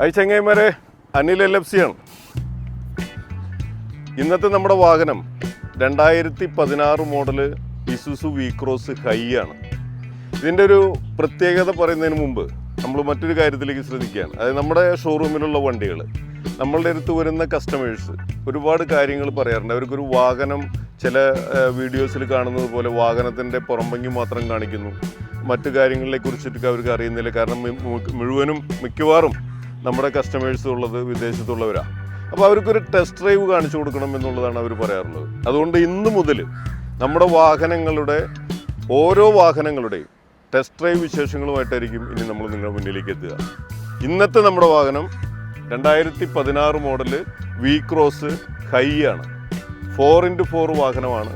Hi ചങ്ങായിമാരെ Anil L F C ആണ്. ഇന്നത്തെ നമ്മുടെ വാഹനം രണ്ടായിരത്തി പതിനാറ് model Isuzu V cross high ആണ്. ഇതിന്റെ ഒരു പ്രത്യേകത പറയുന്നതിന് മുമ്പ് നമ്മൾ മറ്റൊരു കാര്യത്തിലേക്ക് ശ്രദ്ധിക്കുകയാണ്. അതായത് നമ്മുടെ ഷോറൂമിലുള്ള വണ്ടികൾ നമ്മളുടെ അടുത്ത് വരുന്ന കസ്റ്റമേഴ്സ് ഒരുപാട് കാര്യങ്ങൾ പറയാറുണ്ട്. അവർക്കൊരു വാഹനം ചില വീഡിയോസിൽ കാണുന്നത് പോലെ വാഹനത്തിന്റെ പുറംഭംഗി മാത്രം കാണിക്കുന്നു. മറ്റു കാര്യങ്ങളെ കുറിച്ചിട്ട് അവർക്ക് അറിയുന്നില്ല. കാരണം മുഴുവനും മിക്കവാറും നമ്മുടെ കസ്റ്റമേഴ്സ് ഉള്ളത് വിദേശത്തുള്ളവരാണ് അപ്പോൾ അവർക്കൊരു ടെസ്റ്റ് ഡ്രൈവ് കാണിച്ചു കൊടുക്കണം എന്നുള്ളതാണ് അവർ പറയാറുള്ളത്. അതുകൊണ്ട് ഇന്ന് മുതൽ നമ്മുടെ വാഹനങ്ങളുടെ ഓരോ വാഹനങ്ങളുടെയും ടെസ്റ്റ് ഡ്രൈവ് വിശേഷങ്ങളുമായിട്ടായിരിക്കും ഇനി നമ്മൾ നിങ്ങളുടെ മുന്നിലേക്ക് എത്തുക. ഇന്നത്തെ നമ്മുടെ വാഹനം രണ്ടായിരത്തി പതിനാറ് മോഡൽ വി ക്രോസ് ഹൈ ആണ് ഫോർ ഇന്റു ഫോർ വാഹനമാണ്.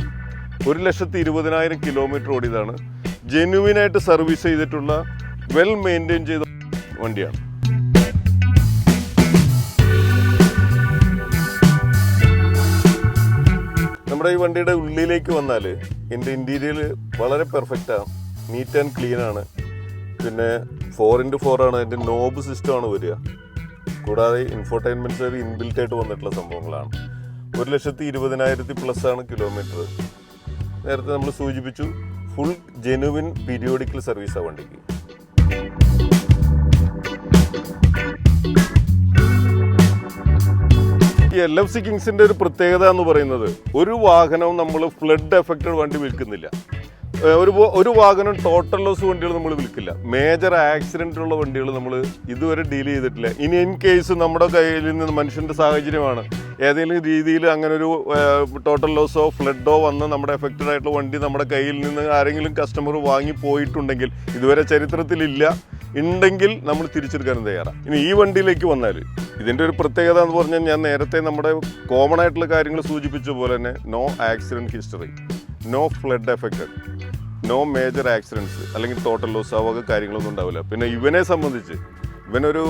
ഒരു ലക്ഷത്തി ഇരുപതിനായിരം കിലോമീറ്റർ ഓടിയതാണ്. ജെന്യുവിനായിട്ട് സർവീസ് ചെയ്തിട്ടുള്ള വെൽ മെയിന്റെയിൻ ചെയ്ത വണ്ടിയാണ്. നമ്മുടെ ഈ വണ്ടിയുടെ ഉള്ളിലേക്ക് വന്നാൽ എന്റെ ഇന്റീരിയൽ വളരെ പെർഫെക്റ്റാണ് നീറ്റ് ആൻഡ് ക്ലീൻ ആണ്. പിന്നെ ഫോർ ഇന്റു ഫോർ ആണ്. അതിന്റെ നോബ് സിസ്റ്റമാണ് വരിക. കൂടാതെ ഇൻഫോർടൈൻമെന്റ്സ് ഒരു ഇൻബിൽറ്റ് ആയിട്ട് വന്നിട്ടുള്ള സംഭവങ്ങളാണ്. ഒരു ലക്ഷത്തി ഇരുപതിനായിരത്തി പ്ലസ് ആണ് കിലോമീറ്റർ നേരത്തെ നമ്മൾ സൂചിപ്പിച്ചു ഫുൾ ജെനുവിൻ പീരിയോഡിക്കൽ സർവീസാണ് വണ്ടിക്ക്. ഈ എൽ എഫ് സി കിങ്സിന്റെ ഒരു പ്രത്യേകത എന്ന് പറയുന്നത് ഒരു വാഹനവും നമ്മൾ ഫ്ലഡ് എഫക്റ്റഡ് വണ്ടി വിൽക്കുന്നില്ല. ഒരു ഒരു വാഹനം ടോട്ടൽ ലോസ് വണ്ടികൾ നമ്മൾ വിൽക്കില്ല. മേജർ ആക്സിഡന്റ് ഉള്ള വണ്ടികൾ നമ്മൾ ഇതുവരെ ഡീൽ ചെയ്തിട്ടില്ല. ഇനി ഇൻ കേസ് നമ്മുടെ കയ്യിൽ നിന്ന് മനുഷ്യന്റെ സാഹചര്യമാണ്. ഏതെങ്കിലും രീതിയിൽ അങ്ങനെ ഒരു ടോട്ടൽ ലോസോ ഫ്ലഡോ വന്ന് നമ്മുടെ എഫക്റ്റഡ് ആയിട്ടുള്ള വണ്ടി നമ്മുടെ കയ്യിൽ നിന്ന് ആരെങ്കിലും കസ്റ്റമർ വാങ്ങി പോയിട്ടുണ്ടെങ്കിൽ ഇതുവരെ ചരിത്രത്തിലില്ല. ഉണ്ടെങ്കിൽ നമ്മൾ തിരിച്ചെടുക്കാനും തയ്യാറാണ് ഇനി ഈ വണ്ടിയിലേക്ക് വന്നാൽ ഇതിന്റെ ഒരു പ്രത്യേകത എന്ന് പറഞ്ഞാൽ ഞാൻ നേരത്തെ നമ്മുടെ കോമൺ ആയിട്ടുള്ള കാര്യങ്ങൾ സൂചിപ്പിച്ച പോലെ തന്നെ no accident history no flood affected no major accidents അല്ലെങ്കിൽ ടോട്ടൽ ലോസ് ആ വക കാര്യങ്ങളൊന്നും ഉണ്ടാവില്ല. പിന്നെ ഇവനെ സംബന്ധിച്ച് ഇവനൊരു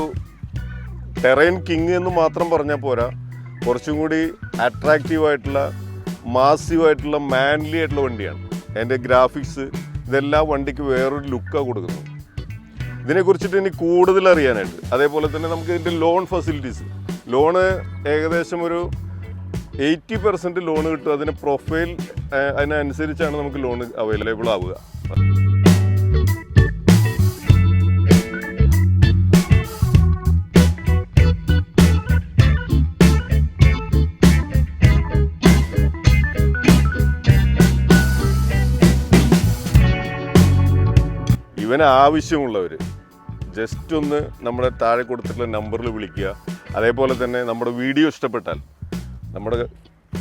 ടെറൈൻ കിങ് എന്ന് മാത്രം പറഞ്ഞാൽ പോരാ. കുറച്ചും കൂടി അട്രാക്റ്റീവായിട്ടുള്ള മാസീവായിട്ടുള്ള മാൻലി ആയിട്ടുള്ള വണ്ടിയാണ്. അതിന്റെ ഗ്രാഫിക്സ് ഇതെല്ലാം വണ്ടിക്ക് വേറൊരു ലുക്കാണ് കൊടുക്കുന്നത്. ഇതിനെക്കുറിച്ചിട്ട് ഇനി കൂടുതൽ അറിയാനായിട്ട്. അതേപോലെ തന്നെ നമുക്ക് ഇതിന്റെ ലോൺ ഫെസിലിറ്റീസ് ലോണ് ഏകദേശം ഒരു എയ്റ്റി പെർസെന്റ് ലോൺ കിട്ടും. അതിന് പ്രൊഫൈൽ അതിനനുസരിച്ചാണ് നമുക്ക് ലോൺ അവൈലബിൾ ആവുക. ഇവന് ആവശ്യമുള്ളവർ ജസ്റ്റ് ഒന്ന് നമ്മുടെ താഴെ കൊടുത്തിട്ടുള്ള നമ്പറിൽ വിളിക്കുക. അതേപോലെ തന്നെ നമ്മുടെ വീഡിയോ ഇഷ്ടപ്പെട്ടാൽ നമ്മുടെ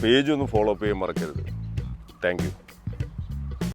പേജ് ഒന്ന് ഫോളോ അപ്പ് ചെയ്യാൻ മറക്കരുത്. Thank you